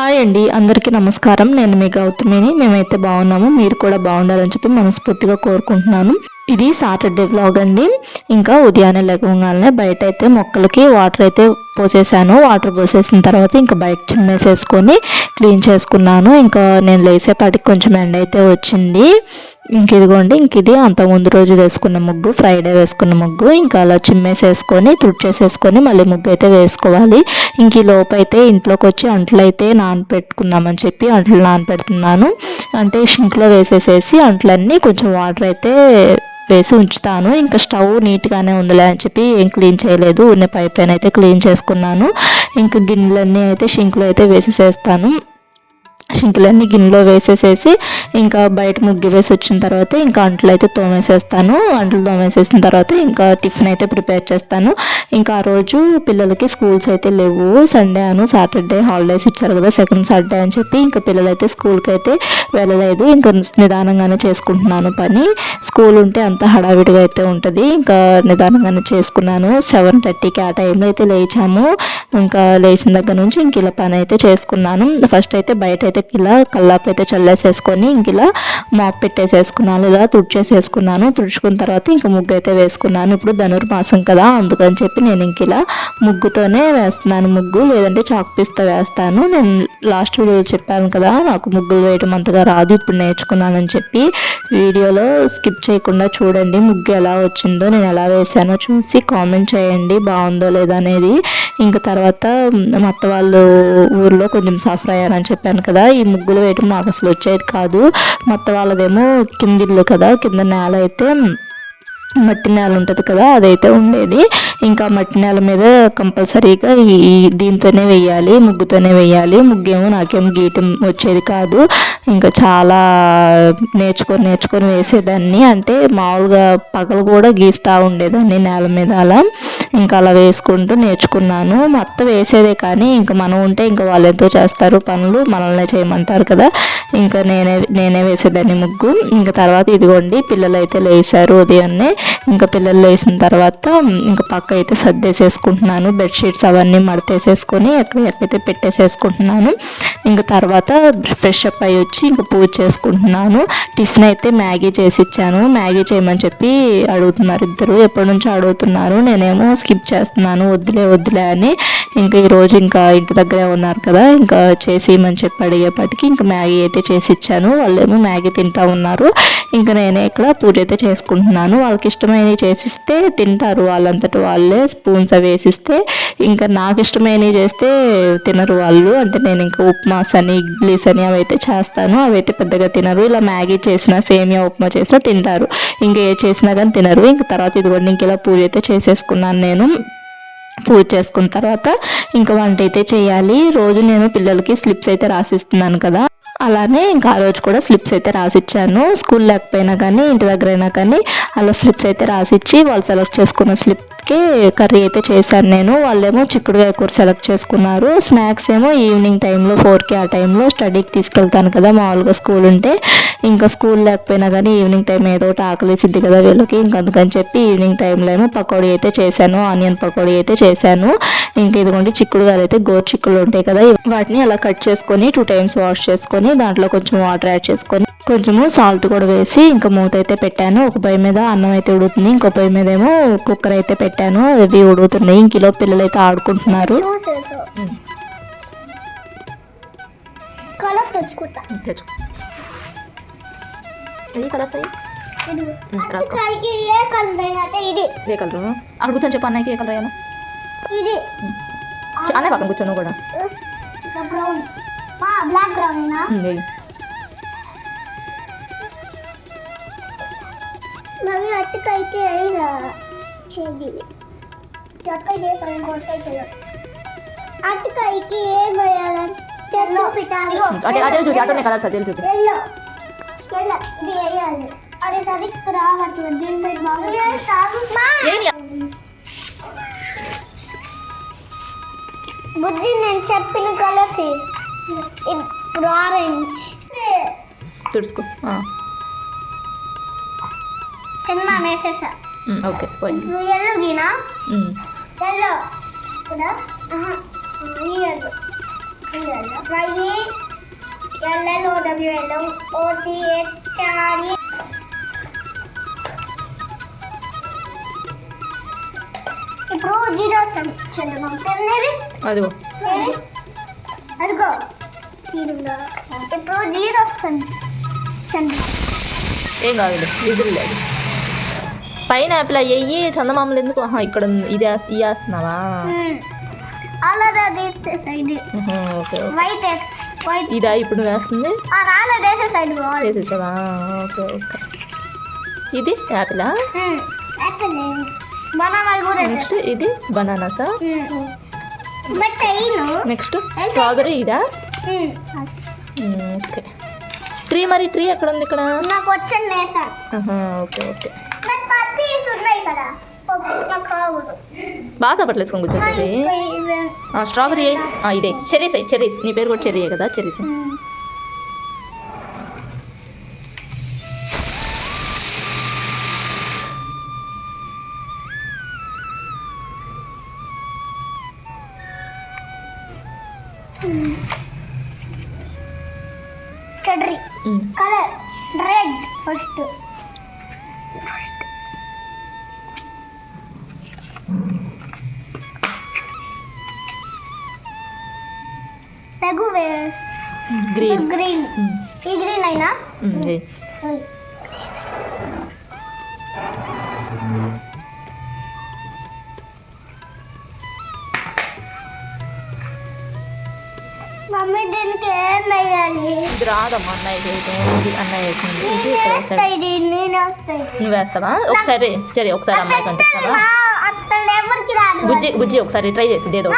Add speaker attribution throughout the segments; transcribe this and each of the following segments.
Speaker 1: Hi అండి. అందరికీ నమస్కారం. నేను మీ గౌతమిని. మేమైతే బాగున్నాము. మీరు కూడా బాగుండాలని చెప్పి మనస్ఫూర్తిగా కోరుకుంటున్నాను. ఇది సాటర్డే వ్లాగ్ అండి. ఇంకా ఉదయాన్నే లెగవగానే బయట అయితే మొక్కలకి వాటర్ అయితే పోసేసాను. వాటర్ పోసేసిన తర్వాత ఇంకా బయట చిమ్మేసేసుకొని క్లీన్ చేసుకున్నాను. ఇంకా నేను లేసేపాటికి కొంచెం ఎండ అయితే వచ్చింది. ఇంక ఇదిగోండి ఇంక ఇది అంత ముందు రోజు వేసుకున్న ముగ్గు ఫ్రైడే వేసుకున్న ముగ్గు ఇంకా అలా చిమ్మేసేసుకొని తుడిచేసేసుకొని మళ్ళీ ముగ్గు అయితే వేసుకోవాలి. ఇంక ఈ లోపైతే ఇంట్లోకి వచ్చి అంట్లు అయితే నానపెట్టుకుందామని చెప్పి అంట్లు నానపెడుతున్నాను. అంటే షింక్లో వేసేసేసి అంట్లన్నీ కొంచెం వాటర్ అయితే వేసి ఉంచుతాను. ఇంకా స్టవ్ నీట్గానే ఉందిలే అని చెప్పి ఏం క్లీన్ చేయలేదు. ఉన్న పైప్ పైన అయితే క్లీన్ చేసుకున్నాను. ఇంకా గిన్నెలన్నీ అయితే షింక్లో అయితే వేసేసేస్తాను. షింకులన్నీ గిన్నెలో వేసేసేసి ఇంకా బయట ముగ్గు వేసి వచ్చిన తర్వాత ఇంకా అంట్లు అయితే తోమేసేస్తాను. అంట్లు తోమేసేసిన తర్వాత ఇంకా టిఫిన్ అయితే ప్రిపేర్ చేస్తాను. ఇంకా ఆ రోజు పిల్లలకి స్కూల్స్ అయితే లేవు. సండే అను సాటర్డే హాలిడేస్ ఇచ్చారు కదా సెకండ్ సాటర్డే అని చెప్పి ఇంకా పిల్లలైతే స్కూల్కి అయితే వెళ్ళలేదు. ఇంకా నిదానంగానే చేసుకుంటున్నాను పని. స్కూల్ ఉంటే అంత హడావిడిగా అయితే ఉంటుంది. ఇంకా నిదానంగానే చేసుకున్నాను. సెవెన్ థర్టీకి ఆ టైంలో అయితే లేచాము. ఇంకా లేచిన దగ్గర నుంచి ఇంక ఇలా పని అయితే చేసుకున్నాను. ఫస్ట్ అయితే బయట అయితే ఇలా కల్లాపు అయితే చల్లేసేసుకొని ఇంక ఇలా మాప్ పెట్టేసేసుకున్నాను ఇలా తుడిచేసేసుకున్నాను. తుడుచుకున్న తర్వాత ఇంకా ముగ్గు అయితే వేసుకున్నాను. ఇప్పుడు ధనుర్మాసం కదా అందుకని చెప్పి నేను ఇంక ఇలా ముగ్గుతోనే వేస్తున్నాను. ముగ్గు లేదంటే చాక్ పీస్తో వేస్తాను. నేను లాస్ట్ వీడియో చెప్పాను కదా నాకు ముగ్గులు వేయడం అంతగా రాదు. ఇప్పుడు నేర్చుకున్నానని చెప్పి వీడియోలో స్కిప్ చేయకుండా చూడండి ముగ్గు ఎలా వచ్చిందో నేను ఎలా వేసానో చూసి కామెంట్ చేయండి బాగుందో లేదా అనేది. ఇంకా తర్వాత మా అత్త వాళ్ళు ఊర్లో కొంచెం సఫర్ అయ్యారని చెప్పాను కదా ఈ ముగ్గులు వేయటం నాకు అసలు వచ్చేది కాదు. మొత్తం వాళ్ళదేమో వాళ్ళదేమో కిందిల్లు కదా కింద నేల అయితే మట్టి నేల ఉంటుంది కదా అదైతే ఉండేది. ఇంకా మట్టి నేల మీద కంపల్సరీగా ఈ దీంతోనే వేయాలి ముగ్గుతోనే వేయాలి. ముగ్గేమో నాకేం గీయటం వచ్చేది కాదు. ఇంకా చాలా నేర్చుకొని నేర్చుకొని వేసేదాన్ని. అంటే మామూలుగా పగలు కూడా గీస్తూ ఉండేదాన్ని నేల మీద అలా. ఇంకా అలా వేసుకుంటూ నేర్చుకున్నాను. మొత్తం వేసేదే కానీ ఇంకా మనం ఉంటే ఇంకా వాళ్ళు ఎంతో చేస్తారు పనులు మనల్నే చేయమంటారు కదా. ఇంకా నేనే నేనే వేసేదాన్ని ముగ్గు. ఇంకా తర్వాత ఇదిగోండి పిల్లలు అయితే లేసారు ఉదయాన్నే. ఇంకా పిల్లలు లేసిన తర్వాత ఇంకా పక్క అయితే సర్దేసేసుకుంటున్నాను. బెడ్షీట్స్ అవన్నీ మడతేసేసుకొని ఎక్కడ ఎక్కడైతే పెట్టేసేసుకుంటున్నాను. ఇంకా తర్వాత ఫ్రెష్ అప్ అయ్యి వచ్చి ఇంకా పూజ చేసుకుంటున్నాను. టిఫిన్ అయితే మ్యాగీ చేసి ఇచ్చాను. మ్యాగీ చేయమని చెప్పి అడుగుతున్నారు ఇద్దరు. ఎప్పటి నుంచో అడుగుతున్నారు. నేనేమో స్కిప్ చేస్తున్నాను. వద్దులే వద్దులే అని ఇంకా ఈరోజు ఇంకా ఇంటి దగ్గరే ఉన్నారు కదా ఇంకా చేసేయమని చెప్పి అడిగేపాటికి ఇంకా మ్యాగీ అయితే చేసి ఇచ్చాను వాళ్ళేమో మ్యాగీ తింటా ఉన్నారు. ఇంకా నేనే ఇక్కడ పూజ అయితే చేసుకుంటున్నాను. వాళ్ళకి ఇష్టమైనవి చేసిస్తే తింటారు. వాళ్ళంతటి వాళ్ళే స్పూన్స్ అవి వేసిస్తే ఇంకా నాకు ఇష్టమైనవి చేస్తే తినరు వాళ్ళు. అంటే నేను ఇంకా ఉప్మాస్ అని ఇడ్లీస్ అని అవి అయితే చేస్తాను. అవి అయితే పెద్దగా తినరు. ఇలా మ్యాగీ చేసిన సేమియా ఉప్మా చేసినా తింటారు. ఇంకా ఏ చేసినా కానీ తినరు. ఇంకా తర్వాత ఇదిగోండి ఇంక ఇలా పూజ అయితే చేసేసుకున్నాను నేను. పూజ చేసుకున్న తర్వాత ఇంకా వంట అయితే చేయాలి. రోజు నేను పిల్లలకి స్లిప్స్ అయితే రాసిస్తున్నాను కదా. అలానే ఇంకా ఆ రోజు కూడా స్లిప్స్ అయితే రాసిచ్చాను. స్కూల్ లేకపోయినా కానీ ఇంటి దగ్గర అయినా కానీ అలా స్లిప్స్ అయితే రాసిచ్చి వాళ్ళు సెలెక్ట్ చేసుకున్న స్లిప్కి కర్రీ అయితే చేశాను నేను. వాళ్ళేమో చిక్కుడుకాయ కూర సెలెక్ట్ చేసుకున్నారు. స్నాక్స్ ఏమో ఈవినింగ్ టైంలో ఫోర్కి ఆ టైంలో స్టడీకి తీసుకెళ్తాను కదా మామూలుగా స్కూల్ ఉంటే. ఇంకా స్కూల్ లేకపోయినా కానీ ఈవినింగ్ టైం ఏదో ఒకటి ఆకలిసిద్ది కదా వీళ్ళకి. ఇంకా అందుకని చెప్పి ఈవినింగ్ టైంలో ఏమో పకోడీ అయితే చేశాను. ఆనియన్ పకోడీ అయితే చేశాను. ఇంకా ఇదిగోండి చిక్కుడుగాయలు అయితే గోరు చిక్కులు ఉంటాయి కదా వాటిని అలా కట్ చేసుకొని టూ టైమ్స్ వాష్ చేసుకొని దాంట్లో కొంచెం వాటర్ యాడ్ చేసుకొని కొంచెము సాల్ట్ కూడా వేసి ఇంకా మూత అయితే పెట్టాను. ఒక పొయ్యి మీద అన్నం అయితే ఉడుకుతుంది ఇంకో పొయ్యి మీద ఏమో కుక్కర్ అయితే పెట్టాను. అవి ఉడుకుతున్నాయి ఇంకిలో పిల్లలు అయితే ఆడుకుంటున్నారు.
Speaker 2: కలర్ తెచ్చుకుంటా.
Speaker 1: ఏ కలర్స్ అయ్యి రాసుకో.
Speaker 2: అక్కడికి ఏ కలర్ అయినట్టే ఇది
Speaker 1: ఏ కలర్ అక్కడ కూర్చొని చెప్పు అన్నయ్యకి ఏ కలర్ అయ్యాను
Speaker 2: ఇది
Speaker 1: అన్నయ్య పక్కన కూర్చొని కూడా
Speaker 2: బ్రౌన్ మా బ్లాక్ బ్రౌన్ అయినా మమ్మీ అట్టకైతే అయినా చెయ్యి అట్టకైతే పైన కొట్టైతే అట్టకైకి ఏం వేయాలంటే చూపిటాను
Speaker 1: అటే అటే చూపి అటోనే కలర్స్ అదే చూపి
Speaker 2: ఎల్లో ఎల్లో ఇది వేయాలి అదే సరిగ్గా రావట్లేదు దీనిపై బాగా బుద్ధి నేను చెప్పిన కలర్స్ ఇప్పుడు ఆరెంజ్.
Speaker 1: తుడుచుకో.
Speaker 2: చిన్న వేసేసా
Speaker 1: ఓకే పోయింది
Speaker 2: నువ్వు ఎల్లో గీనా? ఎల్లో కూడా ఈ yellow Y L L O W L O T H R E ఇప్పుడు చంద్రబాబు
Speaker 3: అదిగో.
Speaker 2: అదిగో. ఇప్పుడు
Speaker 3: ఏం కాదు లేదు పైన యాపిల్ అయ్యి చందమామలు ఎందుకు? ఆహా ఇక్కడ ఉంది. ఇది వేస్- ఇది వేస్తున్నావా? ఇదా ఇప్పుడు వేస్తుంది? వేసేసావా? Okay okay. ఇది యాపిలా? నెక్స్ట్ ఇది బనానాసా? నెక్స్ట్ స్ట్రాబెరీ ఇదా? ఓకే. ట్రీ మరి ట్రీ ఎక్కడ ఉంది ఇక్కడ?
Speaker 2: నాకు వచ్చిన నేసాను
Speaker 3: ఓకే ఓకే.
Speaker 2: బట్ ఉన్నాయి కావదు
Speaker 3: బాగా సపట్లు వేసుకొని కూర్చోండి. స్ట్రాబెరీ. ఇదే. చెరీస్ చెరీస్ నీ పేరు కూడా చెరీయే కదా చెరీస్
Speaker 2: చెడ్రీ కలర్ రెడ్ ఫస్ట్ తెగు
Speaker 3: గ్రీన్
Speaker 2: గ్రీన్ ఈ గ్రీన్ అయినా
Speaker 3: రాదమ్మా. అన్నయ్య ఇది అన్నయ్య వేసింది ఇది నువ్వు వేస్తావా ఒకసారి సరే ఒకసారి అమ్మాయి
Speaker 2: రాదు?
Speaker 3: బుజ్జి బుజ్జి ఒకసారి ట్రై చేసి ఏదో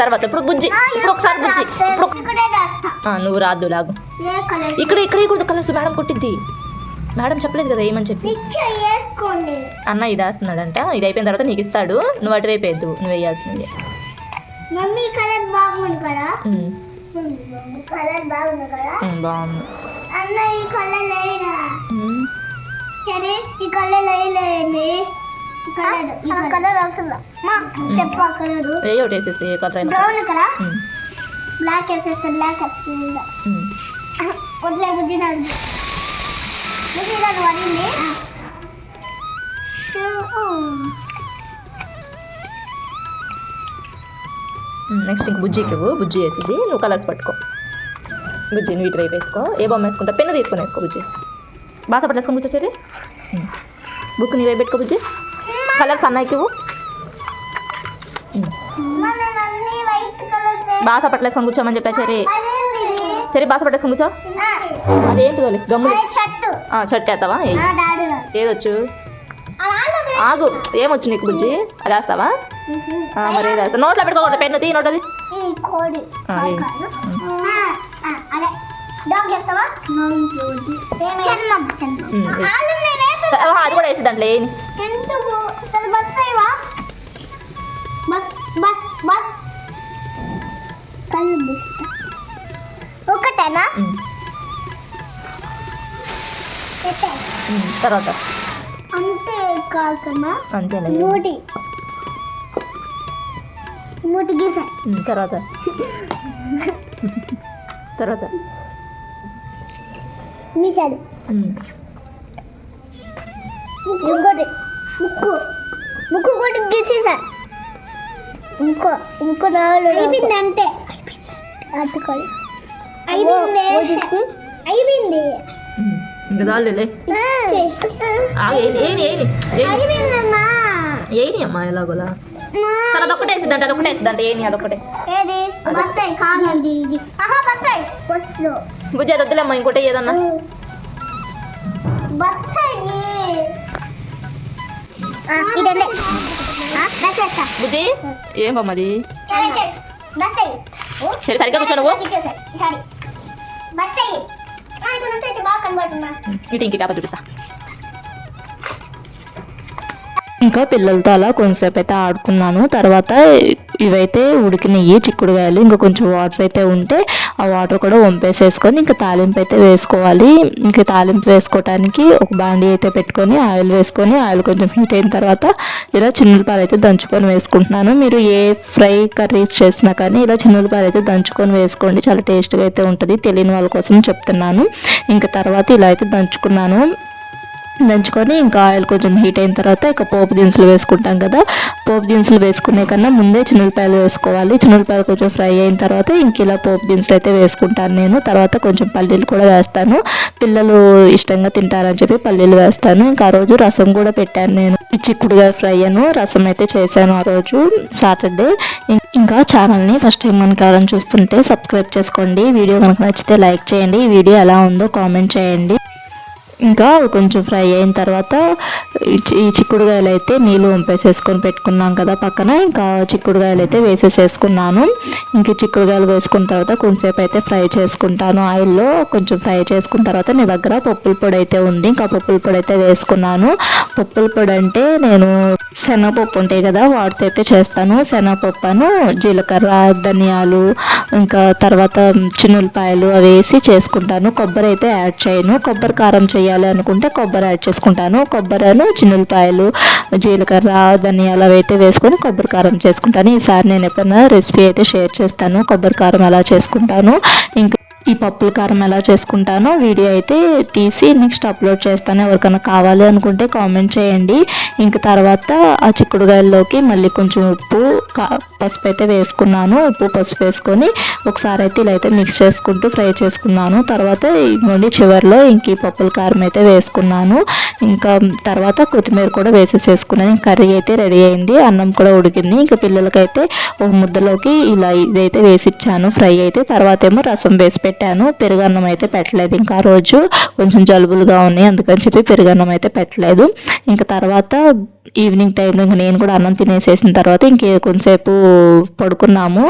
Speaker 3: తర్వాత ఇప్పుడు బుజ్జి ఇప్పుడు ఒకసారి బుజ్జి. ఇప్పుడు నువ్వు రాదు లాగు. ఇక్కడ ఇక్కడ కూడా కలర్స్ మేడం కొట్టిద్ది. మేడం చెప్పలేదు కదా ఏమని చెప్పి. అన్న ఇది వేస్తున్నాడంట. ఇది అయిపోయిన తర్వాత నీకు ఇస్తాడు. నువ్వు అటువైపు వేద్దు నువ్వు వేయాల్సిందే.
Speaker 2: మమ్మీ కలర్ బాగుంది కదా? కలర్ బాగుంది కదా?
Speaker 3: ఉమ్, బాగుంది.
Speaker 2: అన్న ఈ కలర్ లేదా
Speaker 3: ఉమ్,
Speaker 2: సరే ఈ కలర్ వేయలేండి ఈ కలర్ ఈ కలర్. అవసరం మా చెప్పు ఆ కలర్.
Speaker 3: ఏ ఒకటి వేసేసి ఏ కలర్ అయినా.
Speaker 2: బ్రౌన్ కదా?
Speaker 3: ఉమ్,
Speaker 2: బ్లాక్ వేసేస్తే వస్తుంది
Speaker 3: నెక్స్ట్ ఇంక బుజ్జికి ఇవ్వు బుజ్జి వేసిద్ది నువ్వు కలర్స్ పట్టుకో. బుజ్జి నువ్వు ఇటు వైపు వేసుకో. ఏ బొమ్మ వేసుకుంటా? పెన్ను తీసుకొని వేసుకో బుజ్జి. బాస పట్టేసుకొని కూర్చోచ్చేది? బుక్ నీ వైపు పెట్టుకో బుజ్జి. కలర్స్ అన్నయ్యకి ఇవ్వు బాస పట్టలేసుకొని కూర్చోమని చెప్పా సరే? సరే బాస పట్టేసుకొని కూర్చో. అదేంటి గమ్ములు
Speaker 2: చెట్టు
Speaker 3: షర్ట్. వేస్తావా ఏదొచ్చు. ఆగు. ఏమొచ్చు నీకు బుజ్జి? అది వేస్తావా ఆ, మరి వేస్తా నోట్లో పెట్టుకోకూడదు పెన్ను తీ నోటది ఆ,
Speaker 2: అదే.
Speaker 3: అది కూడా వేసి దాంట్లో ఏని
Speaker 2: ఎందుకు అసలు
Speaker 3: అంతేలే
Speaker 2: మూటి. మూటి గీసా.
Speaker 3: తర్వాత. తర్వాత. ఉమ్,
Speaker 2: ఇంకోటి. ముక్కు. ముక్కు కూడా గీసేసా. ఇంకో ఇంకో నాలుగు. అయిపోయింది అంతే. అట్టుకోవాలి అయిపోయింది. అయిపోయింది.
Speaker 3: ఇంకా చాలులే ఏని అమ్మా ఎలాగోలా? సరే అదొక్కటే వేసిద్దంట అదొక్కటే వేసిద్దంట ఏని
Speaker 2: బస్సు
Speaker 3: బుజ్జి అది వద్దులేమ్మా ఇంకోటి ఏదన్నా. బుజ్జి ఏం బొమ్మది
Speaker 2: బస్సాయి
Speaker 3: సరే సరిగ్గా కూర్చో నువ్వు. ఇటు ఇంక చూపిస్తా. ఇంకా పిల్లలతో అలా కొంతసేపు అయితే ఆడుకున్నాను. తర్వాత ఇవైతే ఉడికినాయి చిక్కుడుగాయలు ఇంకా కొంచెం వాటర్ అయితే ఉంటే
Speaker 1: ఆ వాటర్ కూడా వంపేసేసుకొని ఇంకా తాలింపు అయితే వేసుకోవాలి. ఇంకా తాలింపు వేసుకోవడానికి ఒక బాండీ అయితే పెట్టుకొని ఆయిల్ వేసుకొని ఆయిల్ కొంచెం హీట్ అయిన తర్వాత ఇలా చిన్నులపాయలు అయితే దంచుకొని వేసుకుంటున్నాను. మీరు ఏ ఫ్రై కర్రీస్ చేసినా కానీ ఇలా చిన్నులపాయలు అయితే దంచుకొని వేసుకోండి. చాలా టేస్ట్గా అయితే ఉంటుంది. తెలియని వాళ్ళ కోసం చెప్తున్నాను. ఇంకా తర్వాత ఇలా అయితే దంచుకున్నాను. దంచుకొని ఇంకా ఆయిల్ కొంచెం హీట్ అయిన తర్వాత ఇక పోపు దినుసులు వేసుకుంటాం కదా. పోపు దినుసులు వేసుకునే కన్నా ముందే చిన్నపాయలు వేసుకోవాలి. చిన్నపాయలు కొంచెం ఫ్రై అయిన తర్వాత ఇంక ఇలా పోపు దినుసులు అయితే వేసుకుంటాను నేను. తర్వాత కొంచెం పల్లీలు కూడా వేస్తాను. పిల్లలు ఇష్టంగా తింటారని చెప్పి పల్లీలు వేస్తాను. ఇంకా ఆ రోజు రసం కూడా పెట్టాను నేను. చిక్కుడుగా ఫ్రై అను రసం అయితే చేశాను ఆ రోజు సాటర్డే. ఇంకా ఛానల్ని ఫస్ట్ టైం కనుక ఎవరైనా చూస్తుంటే సబ్స్క్రైబ్ చేసుకోండి. వీడియో కనుక నచ్చితే లైక్ చేయండి. ఈ వీడియో ఎలా ఉందో కామెంట్ చేయండి. ఇంకా కొంచెం ఫ్రై అయిన తర్వాత ఈ చి- ఈ చిక్కుడుగాయలు అయితే నీళ్ళు వంపేసేసుకొని పెట్టుకున్నాం కదా పక్కన. ఇంకా చిక్కుడుగాయలు అయితే వేసేసేసుకున్నాను. ఇంక చిక్కుడుగాయలు వేసుకున్న తర్వాత కొంచెంసేపు అయితే ఫ్రై చేసుకుంటాను. ఆయిల్లో కొంచెం ఫ్రై చేసుకున్న తర్వాత నీ దగ్గర పప్పుల పొడి అయితే ఉంది. ఇంకా పప్పుల పొడి అయితే వేసుకున్నాను. పప్పుల పొడి అంటే నేను శనగపప్పు ఉంటాయి కదా వాటితో అయితే చేస్తాను. శనగపప్పును జీలకర్ర ధనియాలు ఇంకా తర్వాత చిన్నులపాయలు అవి వేసి చేసుకుంటాను. కొబ్బరి అయితే యాడ్ చేయను. కొబ్బరి కారం చేయాలి అనుకుంటే కొబ్బరి యాడ్ చేసుకుంటాను. కొబ్బరిను చిన్నులపాయలు జీలకర్ర ధనియాలు అవి అయితే వేసుకొని కొబ్బరి కారం చేసుకుంటాను. ఈసారి నేను ఎప్పుడైనా రెసిపీ అయితే షేర్ చేస్తాను. కొబ్బరి కారం అలా చేసుకుంటాను. ఇంకా ఈ పప్పుల కారం ఎలా చేసుకుంటానో వీడియో అయితే తీసి నెక్స్ట్ అప్లోడ్ చేస్తాను. ఎవరికైనా కావాలి అనుకుంటే కామెంట్ చేయండి. ఇంక తర్వాత ఆ చిక్కుడుగాయల్లోకి మళ్ళీ కొంచెం ఉప్పు పసుపు అయితే వేసుకున్నాను. ఉప్పు పసుపు వేసుకొని ఒకసారి అయితే ఇలా అయితే మిక్స్ చేసుకుంటూ ఫ్రై చేసుకున్నాను. తర్వాత ఇదిగోండి చివరిలో ఇంక ఈ పప్పుల కారం అయితే వేసుకున్నాను. ఇంకా తర్వాత కొత్తిమీర కూడా వేసేసేసుకున్నాను. కర్రీ అయితే రెడీ అయింది. అన్నం కూడా ఉడికింది. ఇంకా పిల్లలకైతే ఒక ముద్దలోకి ఇలా ఇదైతే వేసి ఇచ్చాను ఫ్రై అయితే తర్వాత ఏమో రసం వేసి పెట్టాను. పెరుగన్నం అయితే పెట్టలేదు. ఇంకా ఆ రోజు కొంచెం జలుబులుగా ఉన్నాయి. అందుకని చెప్పి పెరుగన్నం అయితే పెట్టలేదు. ఇంకా తర్వాత ఈవినింగ్ టైంలో ఇంకా నేను కూడా అన్నం తినేసేసిన తర్వాత ఇంకే కొంతసేపు పడుకున్నాము.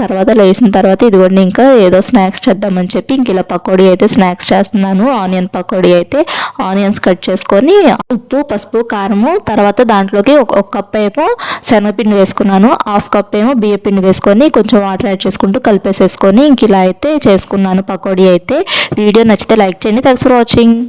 Speaker 1: తర్వాత లేచిన తర్వాత ఇదిగోండి ఇంకా ఏదో స్నాక్స్ చేద్దామని చెప్పి ఇంక ఇలా పకోడీ అయితే స్నాక్స్ చేస్తున్నాను. ఆనియన్ పకోడీ అయితే ఆనియన్స్ కట్ చేసుకొని ఉప్పు పసుపు కారము తర్వాత దాంట్లోకి ఒక ఒక కప్ ఏమో శనగపిండి వేసుకున్నాను. హాఫ్ కప్ ఏమో బియ్యపిండి వేసుకొని కొంచెం వాటర్ యాడ్ చేసుకుంటూ కలిపేసేసుకొని ఇంక ఇలా అయితే చేసుకున్నాను పకోడీ అయితే. వీడియో నచ్చితే లైక్ చేయండి. Thanks for watching.